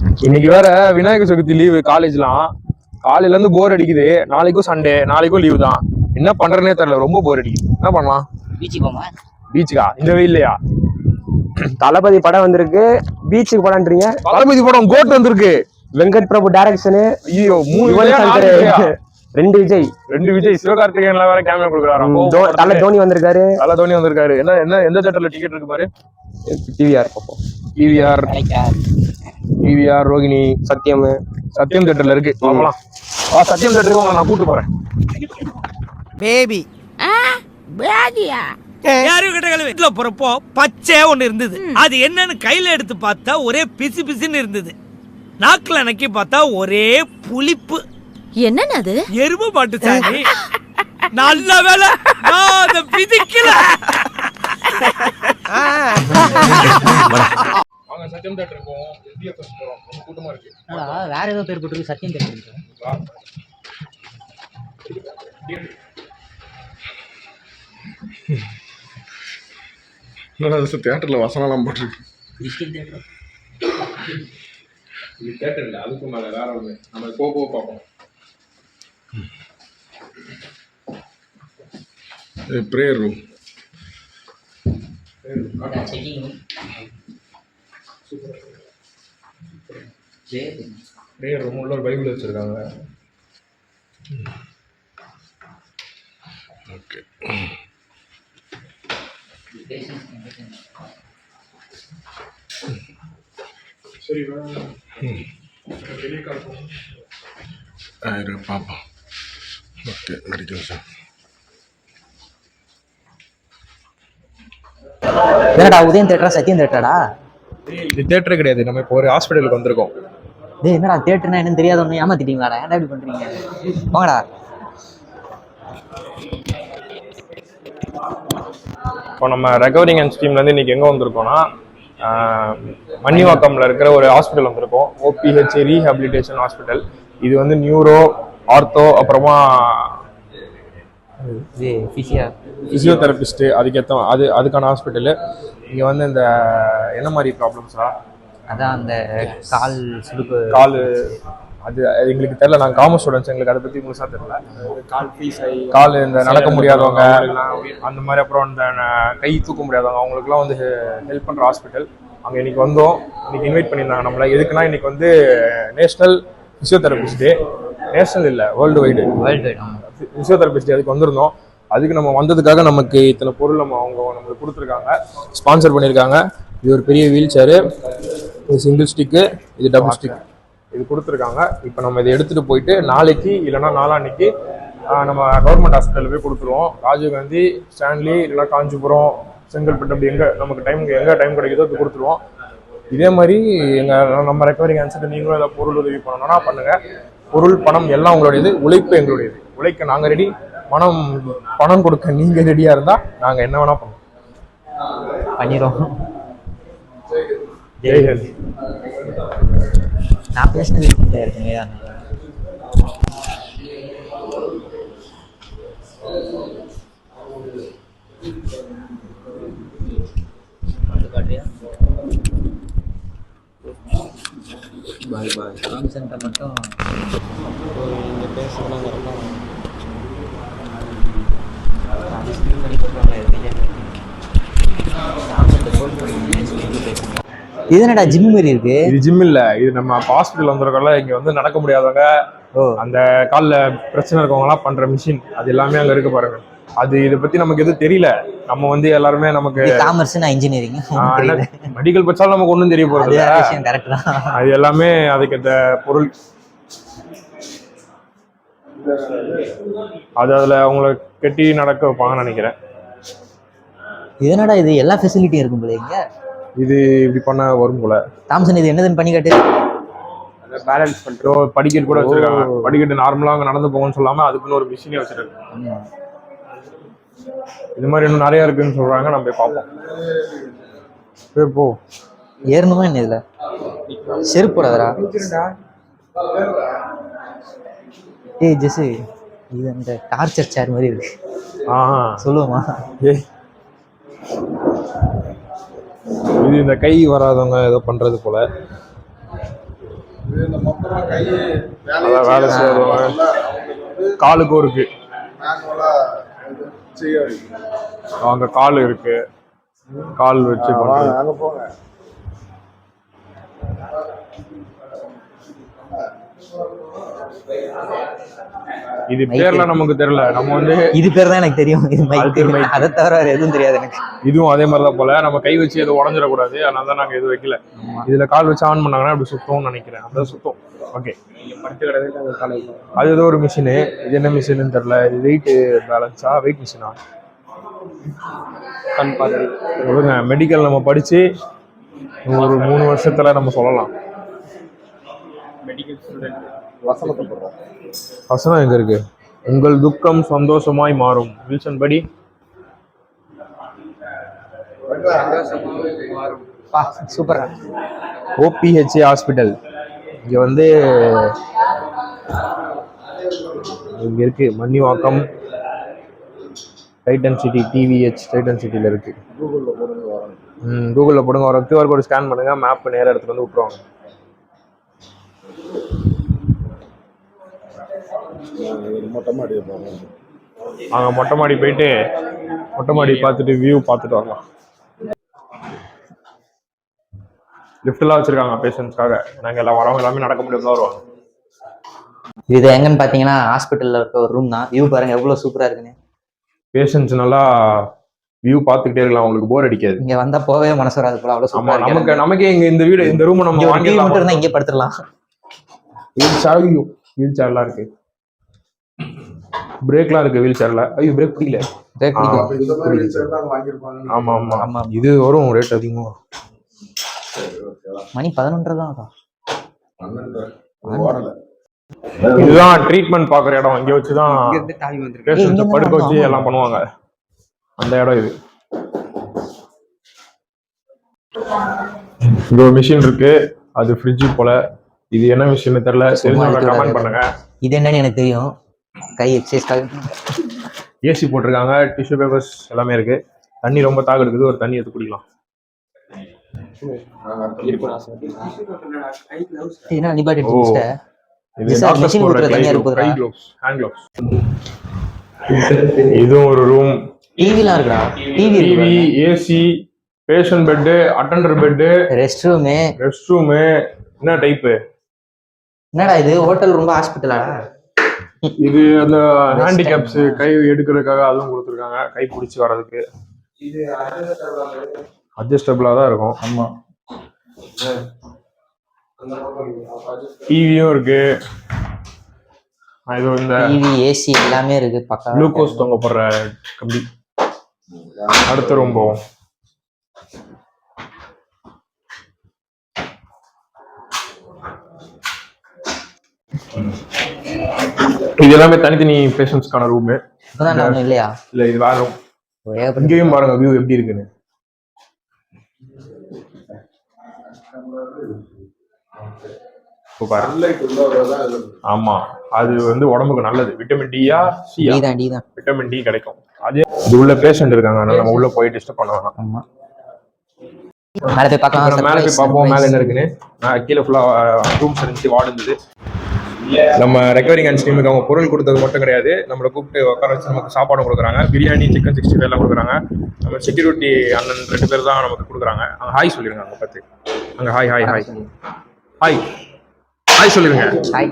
இன்னைக்கு வேற விநாயகர் சதுர்த்தி லீவு காலேஜ்லாம் காலையில இருந்து போர் அடிக்குது. நாளைக்கும் சண்டே நாளைக்கும் லீவு தான். என்ன பண்றேனே தெரியல. ரொம்ப போர் அடிக்குது. என்ன பண்ணலாம்? பீச்சுக்கு போமா? பீச்சுக்கா இந்த வெயில்லையா தளபதி படம் வந்திருக்கு. பீச்சுக்கு போலான்றீங்க. தளபதி படம் கோட் வந்திருக்கு. வெங்கட் பிரபு டைரக்ஷனு ஐயோ மூணு? ரெண்டு விஜய். ரெண்டு விஜய். சிவகார்த்திகேயன்ல வேற கேமரா தோ- தல தோனி வந்திருக்காரு. தல தோனி வந்திருக்காரு. என்ன என்ன எந்த தேட்டர்ல டிக்கெட் இருக்கு பாரு டிவிஆர் பார்ப்போம் டிவிஆர் டிவிஆர் ரோகிணி சத்யம் சத்யம் தேட்டர்ல இருக்கு. பார்க்கலாம் ஆ சத்யம் தேட்டருக்கு உங்களை நான் கூட்டு போறேன். பேபி. பேதியா யாரும் கிட்ட வீட்டுல போறப்போ பச்சை ஒண்ணு இருந்தது. அது என்னன்னு கையில எடுத்து பார்த்தா ஒரே பிசு பிசுன்னு இருந்தது. நாக்குல நக்கி பார்த்தா ஒரே புளிப்பு. என்னன்னு அது? எருமை மாட்டு சாணி நல்ல வேலை நான் அதை பிதிக்கல. வாங்க சத்யம் தேட்டர் போவோம் எஸ்டிஎஃப்எஸ் போறோம். ரொம்ப கூட்டமா இருக்கு. வேற ஏதோ பேர் போட்டு சத்தியம் தெரியும் தேட்டர்ல வசனம்லாம் போட்டிருக்கு. தேட்டர் இது தேட்டர் இல்ல அதுக்கு மேல வேற ஒண்ணு. நம்ம போக போக பார்ப்போம். ப்ரேயர் ரூம் செக்கிங் சரி பிரேயர் ரூம் உள்ள ஒரு பைபிள் வச்சிருக்காங்க. ஓகே. சரி வெளியே காட்டுவோம் பார்ப்போம் ஓகே மெடிக்கல் சார் என்னடா உதயம் தேட்டரா சத்தியம் தேட்டராடா இது தேட்டரே கிடையாது. நம்ம இப்போ ஒரு ஹாஸ்பிட்டலுக்கு வந்திருக்கோம். டேய் என்னடா தேட்டர்னா என்னன்னு தெரியாத ஒன்று ஏமாத்திட்டீங்களாடா? ஏன்டா இப்படி பண்றீங்க? போங்கடா இப்போ நம்ம ரெக்கவரிங் அண்ட் ஸ்கீம்லேருந்து இன்னைக்கு எங்கே வந்திருக்கோம்னா மன்னிவாக்கம்ல இருக்கிற ஒரு ஹாஸ்பிட்டல் வந்திருக்கோம். ஓபிஹெச் ரீஹாபிலிட்டேஷன் ஹாஸ்பிட்டல் இது வந்து நியூரோ ஆர்த்தோ அப்புறமா ஃபிசியோதெரபிஸ்ட்டு அதுக்கேற்ற அது அதுக்கான ஹாஸ்பிட்டலு இங்கே வந்து இந்த என்ன மாதிரி ப்ராப்ளம்ஸா அதான் அந்த கால் சுடுக்கு கால் அது அது எங்களுக்கு தெரியல. நாங்கள் காமர்ஸ் ஸ்டூடெண்ட்ஸ் எங்களுக்கு அதை பற்றி முழுசாக தெரியல. கால் ஃபீஸ் கால் இந்த நடக்க முடியாதவங்க அந்த மாதிரி அப்புறம் இந்த கை தூக்க முடியாதவங்க அவங்களுக்குலாம் வந்து ஹெல்ப் பண்ணுற ஹாஸ்பிட்டல் அங்கே இன்னைக்கு வந்தோம். இன்னைக்கு இன்வைட் பண்ணியிருந்தாங்க நம்மள. எதுக்குன்னா இன்னைக்கு வந்து நேஷனல் ஃபிசியோதெரபிஸ்ட் டே நேஷனல் இல்லை world wide world wide physiotherapist அதுக்கு வந்திருந்தோம். அதுக்கு நம்ம வந்ததுக்காக நமக்கு இத்தனை பொருள் நம்ம அவங்க நம்மளுக்கு கொடுத்துருக்காங்க. ஸ்பான்சர் பண்ணியிருக்காங்க இது ஒரு பெரிய வீல் சேரு இது சிங்கிள் ஸ்டிக்கு இது டபுள் ஸ்டிக் இது கொடுத்துருக்காங்க. இப்போ நம்ம இதை எடுத்துகிட்டு போயிட்டு நாளைக்கு இல்லைன்னா நாளான்னைக்கு நம்ம கவர்மெண்ட் ஹாஸ்பிட்டலில் போய் கொடுத்துருவோம். ராஜீவ்காந்தி ஸ்டான்லி இல்லைன்னா காஞ்சிபுரம் செங்கல்பட்டு அப்படி எங்கே நமக்கு டைம் எங்கே டைம் கிடைக்குதோ இப்போ கொடுத்துருவோம். இதே மாதிரி எங்கள் நம்ம ரெக்கவரிங் ஆன்சர் நீங்களும் ஏதாவது பொருள் உதவி பண்ணணும்னா பண்ணுங்கள் பொருள் பணம் எல்லாம் உங்களுடையது. உழைப்பு எங்களுடையது. உழைக்க நாங்கள் ரெடி பணம் பணம் கொடுக்க நீங்கள் ரெடியாக இருந்தால் நாங்கள் என்ன வேணால் பண்ணுவோம். பண்ணிடுவோம். ஜெய்ஹிந்த் நான் பேசினது இருக்குங்க பாய் பாய். காமிசன்ட்ட மட்டும். இங்கே பேசுகிறோம் இது என்னடா ஜிம் மாதிரி இருக்கு? இது ஜிம் இல்ல. இது நம்ம ஹாஸ்பிட்டல் வந்திருக்கோம்ல இங்க வந்து நடக்க முடியாதவங்க அந்த கால்ல பிரச்சனை இருக்கவங்க எல்லாம் பண்ற மிஷின் அது எல்லாமே அங்க இருக்கு பாருங்க. அது இதை பத்தி நமக்கு எதுவும் தெரியல. நம்ம வந்து எல்லாருமே நமக்கு காமர்ஸ் நான் இன்ஜினியரிங் மெடிக்கல் படிச்சாலும் நமக்கு ஒண்ணும் தெரிய போறது அது எல்லாமே அதுக்கு இந்த பொருள். அது அதுல அவங்கள கட்டி நடக்க வைப்பாங்கன்னு நினைக்கிறேன். இது என்னடா இது? எல்லா ஃபெசிலிட்டியும் இருக்கும் போல இங்க. இது இப்படி பண்ண வரும் போல. தாம்சன் இது என்னதுன்னு பண்ணி காட்டு பேலன்ஸ் பண்ணிட்டு படிக்கட்டு கூட வச்சிருக்காங்க. படிக்கட்டு நார்மலா அங்க நடந்து போகணும்னு சொல்லாம அதுக்குன்னு ஒரு மிஷினே வச்சிருக்காங்க. இது மாதிரி இன்னும் நிறைய இருக்குன்னு சொல்றாங்க. நம்ம போய் பார்ப்போம். போய் போ. ஏறணுமா என்ன இதுல? செருப்பு போடாதடா. ஏய் ஜெஸ் இது அந்த டார்ச்சர் சேர் மாதிரி இருக்கு. ஆ சொல்லுவோமா? ஏய். இது இந்த கை வராதவங்க ஏதோ பண்றது போல. வேலை செய்யறவங்க. காலுக்கும் இருக்கு அங்க கால் இருக்கு. கால் வச்சு போங்க. இது பேர்ல நமக்கு தெரியல. நம்ம வந்து இது பேர் தான் எனக்கு தெரியும். இது மைக். அதை தவிர வேற எதுவும் தெரியாது எனக்கு. இதுவும் அதே மாதிரி தான் போல. நம்ம கை வச்சு எதுவும் உடஞ்சிடக்கூடாது. அதனால தான் நாங்க எதுவும் வைக்கல. இதுல கால் வச்சு ஆன் பண்ணாங்கன்னா அப்படி சுத்தம்னு நினைக்கிறேன். அதான் சுத்தம். ஓகே அது ஏதோ ஒரு மிஷினு இது என்ன மிஷின்னு தெரியல. இது வெயிட் பேலன்ஸா வெயிட் மிஷினா கண் சொல்லுங்க. மெடிக்கல் நம்ம படிச்சு ஒரு மூணு வருஷத்துல நம்ம சொல்லலாம். மெடிக்கல் ஸ்டூடெண்ட் வசனத்தை போடுறோம் வசனம் எங்க இருக்கு? உங்கள் துக்கம் சந்தோஷமாய் மாறும். வில்சன் படி. சூப்பரா ஓபிஹெச்ஏ ஹாஸ்பிட்டல் இங்க வந்து இங்க இருக்கு. Mannivakkam. Titan city TVH Titan சிட்டில இருக்கு. ம் கூகுளில் போடுங்க. ஒரு கியூஆர் கோடு ஸ்கேன் பண்ணுங்க. மேப் நேரா எடுத்துட்டு வந்து போறோம் அங்கே மொட்டை மாடி போயிட்டு மொட்டை மாடி பார்த்துட்டு வியூ பார்த்துட்டு வரலாம். லிஃப்ட்லாம் வச்சிருக்காங்க பேஷண்ட்ஸ்க்காக நாங்கள் எல்லாம் வரவங்க எல்லாமே நடக்க முடியாம தான் வருவாங்க. இது எங்கன்னு பாத்தீங்கன்னா ஹாஸ்பிட்டல்ல இருக்க ஒரு ரூம் தான். வியூ பாருங்க எவ்வளவு சூப்பரா இருக்குன்னு. பேஷண்ட்ஸ் நல்லா வியூ பார்த்துக்கிட்டே இருக்கலாம் அவங்களுக்கு போர் அடிக்காது. இங்க வந்தா போகவே மனசு வராது போல சூப்பரா நமக்கு நமக்கே இங்க இந்த வீடு இந்த ரூம் நம்ம டிவி மட்டும் வாங்கிடலாம். இருந்தா இங்கே படுத்துடலாம். வீல் சேர் வீல் சேர்லாம் இருக்கு பிரேக்லாம் இருக்கு வீல் சேர்ல ஐயோ பிரேக் பிடிக்கல. பிரேக் தான் ஆமா ஆமா. ஆமா. இது வரும் ரேட் அதிகமா. மணி பதினொன்றரை தான் ஓடல இதுதான் ட்ரீட்மெண்ட் பாக்குற இடம். இங்க வந்திருக்கு ஏய், பேஷண்ட்ஸ் இங்க படுக்க தான் வச்சு. எல்லாம் பண்ணுவாங்க. அந்த இடம் இது. இங்க ஒரு மிஷின் இருக்கு. அது ஃப்ரிட்ஜ் போல. இது என்ன மிஷின் தெரியல. தெரிஞ்சவங்க கமெண்ட். பண்ணுங்க. இது என்னன்னு எனக்கு தெரியும். கை எக்ஸசைஸ் ஏசி போட்டிருக்காங்க டிஷ்யூ பேப்பர்ஸ் எல்லாமே இருக்கு. தண்ணி ரொம்ப தாக எடுக்குது ஒரு தண்ணி எடுத்து குடிக்கலாம். இது இருக்குதா? ஒரு ரூம் டிவிலாம் இருக்குடா. TV TV AC patient bed attender bed rest room rest room என்ன டைப்பு என்னடா இது? ஹோட்டல் ரொம்ப ஹாஸ்பிட்டலாடா இது அந்த ஹேண்டிகேப்ஸ் கை எடுக்கிறதுக்காக அதுவும் கொடுத்துருக்காங்க. கை பிடிச்சி வர்றதுக்கு. அட்ஜஸ்டபிளா தான் இருக்கும். ஆமா. டிவியும் இருக்கு. இது இந்த டிவி ஏசி எல்லாமே இருக்கு. பக்கா குளுக்கோஸ் தொங்க போடுற கம்பி. அடுத்த ரூம் போவோம். இது எல்லாமே தனித்தனி பேஷண்ட்ஸ்க்கான ரூமு இல்லையா? இல்ல இது வேற. ஏகப்பட்ட இங்கேயும் பாருங்க வியூ எப்படி இருக்குன்னு. ஆமா அது வந்து உடம்புக்கு நல்லது. விட்டமின் டியா தான் விட்டமின் டி கிடைக்கும். அதே இது உள்ள பேஷண்ட் இருக்காங்க அதனால நம்ம உள்ள போய் டிஸ்டர்ப் பண்ண வேணாம். ஆமா. மேல போய் பார்க்கலாம் மேல போய் பார்ப்போம் மேல. என்ன இருக்குன்னு. நான் கீழே ஃபுல்லா ரூம்ஸ் இருந்துச்சு வார்டு இருந்தது நம்ம ரெக்கவரிங் அண்ட் டீமுக்கு அவங்க பொருள் கொடுத்தது மட்டும் கிடையாது. நம்மளை கூப்பிட்டு உட்கார வச்சு நமக்கு சாப்பாடு கொடுக்குறாங்க. பிரியாணி சிக்கன் சிக்ஸ்டி ஃபைவ் எல்லாம் கொடுக்குறாங்க. நம்ம செக்யூரிட்டி அண்ணன் ரெண்டு பேர் தான் நமக்கு கொடுக்குறாங்க. அங்க ஹாய் சொல்லிருங்க அங்க பார்த்து. அங்க hi hi hi hi hi சொல்லிருங்க. ஹாய்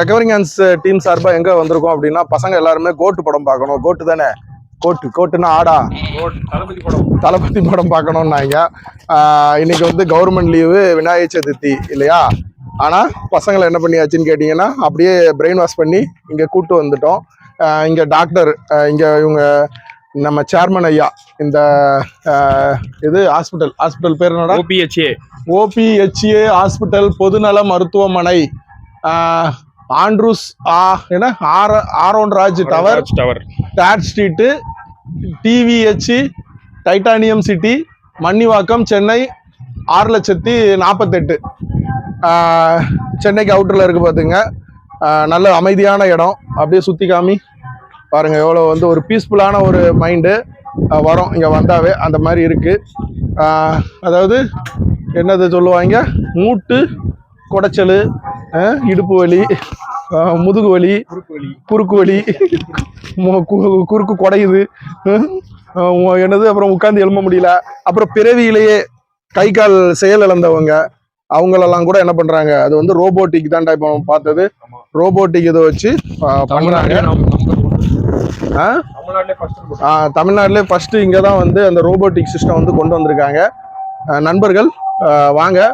ரெக்கவரிங் ஹேண்ட்ஸ் டீம் சார்பாக எங்கே வந்திருக்கோம் அப்படின்னா பசங்க எல்லாருமே கோட்டு படம் பார்க்கணும். கோட்டு தானே? கோட்டு கோட்டுன்னா ஆடா. தளபதி படம் தளபதி படம் பார்க்கணும்னாங்க இன்னைக்கு வந்து கவர்மெண்ட் லீவு விநாயகர் சதுர்த்தி இல்லையா? ஆனால் பசங்களை என்ன பண்ணியாச்சுன்னு கேட்டிங்கன்னா அப்படியே பிரெயின் வாஷ் பண்ணி இங்கே கூட்டு வந்துட்டோம். இங்கே டாக்டர் இங்கே இவங்க நம்ம சேர்மன் ஐயா இந்த இது ஹாஸ்பிட்டல் ஹாஸ்பிட்டல் பேர் என்னடா? ஓபிஹெச்ஏ ஓபிஹெச்ஏ ஹாஸ்பிட்டல் பொதுநல மருத்துவமனை. ஆண்ட்ரூஸ் ஆ என்ன? ஆர Aaron Raj tower. Tower. Dot street TVH titanium city Mannivakkam Chennai ஆறு லட்சத்தி நாற்பத்தெட்டு. சென்னைக்கு அவுட்டரில் இருக்குது பார்த்துங்க நல்ல அமைதியான இடம். அப்படியே சுற்றி காமி. பாருங்கள் எவ்வளோ வந்து ஒரு பீஸ்ஃபுல்லான ஒரு மைண்டு வரும். இங்கே வந்தாவே அந்த மாதிரி இருக்குது அதாவது என்னது சொல்லுவாங்க? மூட்டு குடைச்சல் இடுப்பு வலி. முதுகு வலி குறுக்கு வலி மு- கு- குறுக்கு குடையுது. என்னது அப்புறம் உட்காந்து எழும்ப முடியல. அப்புறம் பிறவியிலேயே கை கால் செயல் இழந்தவங்க அவங்களெல்லாம் கூட என்ன பண்றாங்க அது வந்து ரோபோட்டிக் தான்டா இப்போ பார்த்தது. ரோபோட்டிக் இதை வச்சு அஹ், பண்றாங்க. தமிழ்நாட்டிலே ஃபர்ஸ்ட் இங்கே தான் வந்து அந்த ரோபோட்டிக் சிஸ்டம் வந்து கொண்டு வந்திருக்காங்க. நண்பர்கள் வாங்க.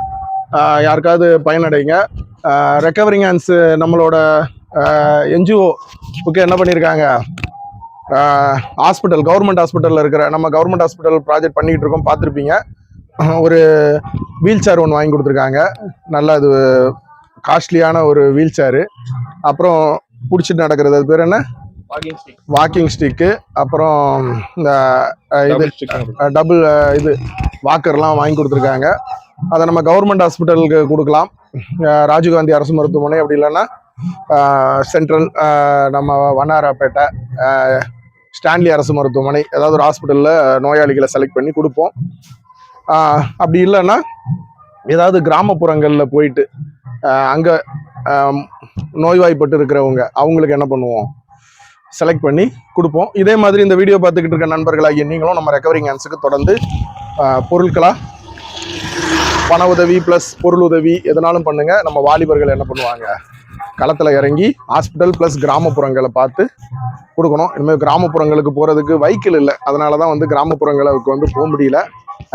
யாருக்காவது பயனடைங்க. ரெக்கவரிங் ஹேண்ட்ஸ் நம்மளோட என்ஜிஓக்கு என்ன பண்ணியிருக்காங்க ஹாஸ்பிட்டல் கவர்மெண்ட் ஹாஸ்பிட்டலில் இருக்கிற நம்ம கவர்மெண்ட் ஹாஸ்பிட்டல் ப்ராஜெக்ட் பண்ணிக்கிட்டு இருக்கோம் பார்த்துருப்பீங்க. ஒரு வீல் சேர் ஒன்று வாங்கி கொடுத்துருக்காங்க. நல்ல அது காஸ்ட்லியான ஒரு வீல் சேரு அப்புறம் பிடிச்சிட்டு நடக்கிறது அது பேர் என்ன? வாக்கிங் ஸ்டிக்கு அப்புறம் இந்த இது டபுள் இது வாக்கர்லாம் வாங்கி கொடுத்துருக்காங்க. அதை நம்ம கவர்மெண்ட் ஹாஸ்பிட்டலுக்கு கொடுக்கலாம். ராஜீவ்காந்தி அரசு மருத்துவமனை அப்படி இல்லைன்னா சென்ட்ரல் நம்ம வண்ணாரப்பேட்டை ஸ்டான்லி அரசு மருத்துவமனை ஏதாவது ஒரு ஹாஸ்பிட்டலில் நோயாளிகளை செலக்ட் பண்ணி கொடுப்போம். அப்படி இல்லைன்னா ஏதாவது கிராமப்புறங்களில் போயிட்டு அங்கே நோய்வாய்ப்பட்டு இருக்கிறவங்க அவங்களுக்கு என்ன பண்ணுவோம்? செலக்ட் பண்ணி கொடுப்போம். இதே மாதிரி இந்த வீடியோ பார்த்துக்கிட்டு இருக்க நண்பர்களாகிய நீங்களும் நம்ம ரெக்கவரிங் ஹேண்ட்ஸுக்கு தொடர்ந்து பொருட்களாக பண உதவி ப்ளஸ் பொருள் உதவி எதனாலும் பண்ணுங்க. நம்ம வாலிபர்கள் என்ன பண்ணுவாங்க? களத்தில் இறங்கி ஹாஸ்பிட்டல் ப்ளஸ் கிராமப்புறங்களை பார்த்து கொடுக்கணும். இனிமேல் கிராமப்புறங்களுக்கு போகிறதுக்கு வைக்கிள் இல்லை. அதனால தான் வந்து கிராமப்புறங்களுக்கு வந்து போக முடியல.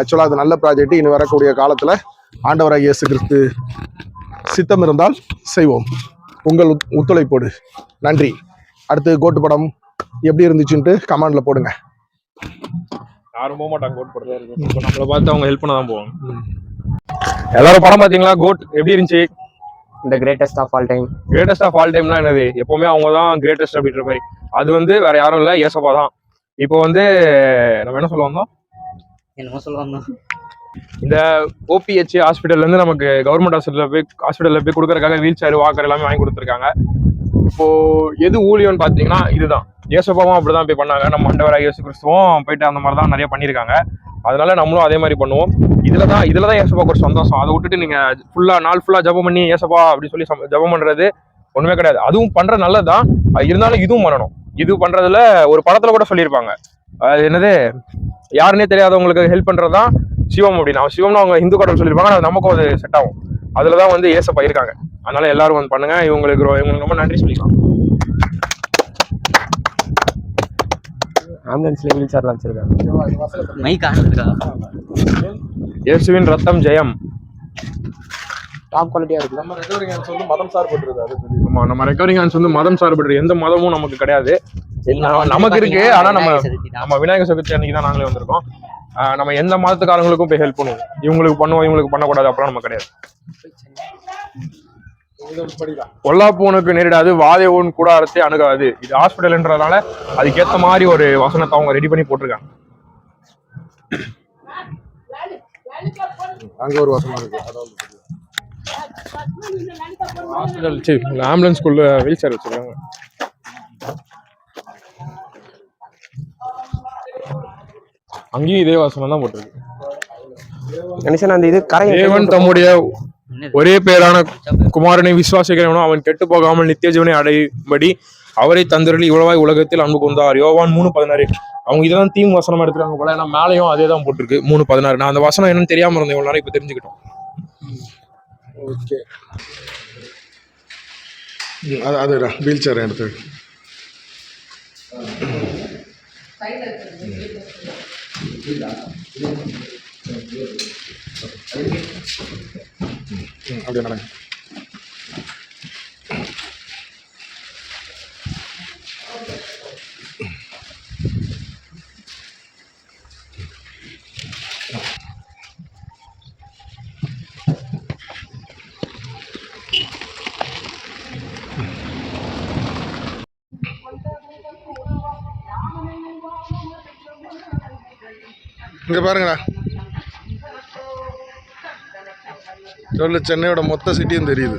ஆக்சுவலாக அது நல்ல ப்ராஜெக்ட் இனி வரக்கூடிய காலத்தில் ஆண்டவராக இயேசு கிறிஸ்து சித்தம் இருந்தால் செய்வோம். உங்கள் ஒத்- ஒத்துழைப்போடு. நன்றி. அடுத்து கோட்டு படம் எப்படி இருந்துச்சுன்ட்டு கமெண்ட்ல போடுங்க. யாரும் போக மாட்டாங்க. கோட் போடுறது நம்மளை பார்த்து அவங்க ஹெல்ப் பண்ண தான் போவாங்க எல்லாரும் படம் பாத்தீங்களா கோட் எப்படி இருந்துச்சு? இந்த greatest of all time greatest of all டைம்னா என்னது? எப்பவுமே அவங்க தான் கிரேட்டஸ்ட் அப்படின்ற மாதிரி. அது வந்து வேற யாரும் இல்ல ஏசப்பா தான். இப்போ வந்து நம்ம என்ன சொல்ல வந்தோம்? என்னமோ சொல்லுவாங்க இந்த ஓபிஹெச் ஹாஸ்பிட்டல்ல இருந்து நமக்கு கவர்மெண்ட் ஹாஸ்பிட்டல்ல போய் ஹாஸ்பிட்டல்ல போய் கொடுக்கறதுக்காக வீல் சேர் வாக்கர் எல்லாமே வாங்கி கொடுத்துருக்காங்க. இப்போ எது ஊழியம்னு பாத்தீங்கன்னா இதுதான். ஏசப்பாவும் அப்படிதான் போய் பண்ணாங்க. நம்ம ஆண்டவராக இயேசு கிறிஸ்துவும் போயிட்டு அந்த மாதிரி தான் நிறைய பண்ணியிருக்காங்க. அதனால நம்மளும் அதே மாதிரி பண்ணுவோம். இதில் தான் இதில் தான் ஏசப்பாக்கு ஒரு சந்தோஷம். அதை விட்டுட்டு நீங்கள் ஃபுல்லாக நாள் ஃபுல்லாக ஜெபம் பண்ணி ஏசப்பா அப்படி சொல்லி ஜபம் ஜெபம் ஒன்றுமே கிடையாது. அதுவும் பண்ணுற நல்லதுதான். அது இருந்தாலும் இதுவும் பண்ணணும். இது பண்ணுறதுல ஒரு படத்தில் கூட சொல்லியிருப்பாங்க. அது என்னது? யாருன்னே தெரியாதவங்களுக்கு ஹெல்ப் பண்ணுறது தான் சிவம் அப்படின்னு. அவன் சிவம்னு அவங்க இந்து கடவுள் சொல்லியிருப்பாங்க. அது நமக்கும் அது செட் ஆகும். அதில் தான் வந்து ஏசப்பா இருக்காங்க. அதனால எல்லாரும் வந்து பண்ணுங்க. இவங்களுக்கு இவங்களுக்கு ரொம்ப நன்றி சொல்லிக்கலாம். ஆம்புலன்ஸ்ல வீல் சேர்லாம் வச்சிருக்காங்க. மைக் ஆன் இருக்கா இயேசுவின் ரத்தம் ஜெயம். டாப் குவாலிட்டியா இருக்குல்ல நம்ம ரெக்கவரிங் ஹேண்ட்ஸ் வந்து மதம் சார்பற்றுது அது ஆமா நம்ம ரெக்கவரிங் ஹேண்ட்ஸ் வந்து மதம் சார்பற்ற எந்த மதமும் நமக்கு கிடையாது. நமக்கு இருக்கு ஆனா நம்ம நம்ம விநாயகர் சதுர்த்தி அன்னைக்கு தான் நாங்களே வந்திருக்கோம். நம்ம எந்த மதத்துக்காரங்களுக்கும் போய் ஹெல்ப் பண்ணுவோம். இவங்களுக்கு பண்ணுவோம் இவங்களுக்கு பண்ணக்கூடாது அப்படிலாம் நம்ம கிடையாது. பொல்லாப்பூனுக்கு நேரிடாது வாதேவோன் கூடாரத்தை அணுகாது. இது ஹாஸ்பிட்டல்ன்றதுனால அதுக்கேத்த மாதிரி ஒரு வசனத்தை அவங்க ரெடி பண்ணி போட்டிருக்காங்க. அங்க ஒரு வசனம் இருக்கு. அதை வந்து சொல்லுங்க. ஹாஸ்பிட்டல் சரி ஆம்புலன்ஸ்குள்ள வீல் சேர் வச்சிருக்காங்க. அங்கேயும் இதே வசனம் தான் போட்டிருக்கு. கணேசன் அந்த இது கரை தம்முடைய ஒரே பேரான குமாரனை விசுவாசிக்கிறவனும் அவன் கெட்டு போகாமல் நித்திய ஜீவனை அடையும்படி அவரை தந்திரலி இவ்வளவாய் உலகத்தில் அன்பு கொண்டார். யோவான் மூணு பதினாறு. அவங்க இதெல்லாம் தீம் வசனம் எடுத்துருக்காங்க போல ஏன்னா மேலேயும் அதே தான் போட்டிருக்கு. மூணு பதினாறு. நான் அந்த வசனம் என்னன்னு தெரியாம இருந்தேன் இவ்வளவு நேரம் இப்ப தெரிஞ்சுக்கிட்டோம். ஓகே. அது அது வீல் சேர் எடுத்து. ம், அப்படியே நடங்க. இங்க பாருங்கடா. சொல்லு சென்னையோட மொத்த சிட்டியும் தெரியுது.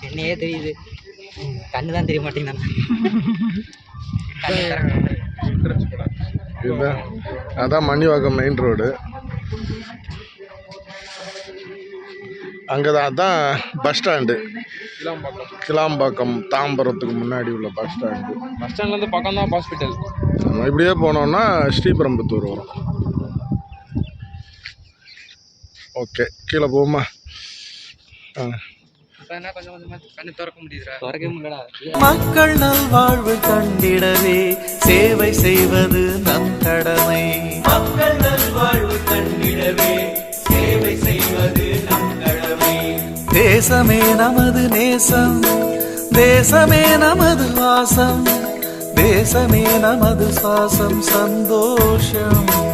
சென்னையே தெரியுது. கண்ணு தான் தெரிய மாட்டேங்குது இதுதான். அதான் மணிவாக்கம் மெயின் ரோடு அங்கே தான் அதான் பஸ் ஸ்டாண்டு கிளாம்பாக்கம் தாம்பரத்துக்கு முன்னாடி உள்ள பஸ் ஸ்டாண்டு பஸ் ஸ்டாண்ட்லேருந்து பக்கம் தான் ஹாஸ்பிட்டல் நம்ம இப்படியே போனோம்னா ஸ்ரீபெரும்புத்தூர் வரும். ஓகே கீழே போமா. ஆ. மக்கள் நல்வாழ்வு கண்டிடவே சேவை செய்வது நம் கடமை. மக்கள் நல்வாழ்வு கண்டிடவே சேவை செய்வது நம் கடமை. தேசமே நமது நேசம் தேசமே நமது வாசம் தேசமே நமது சுவாசம் சந்தோஷம்.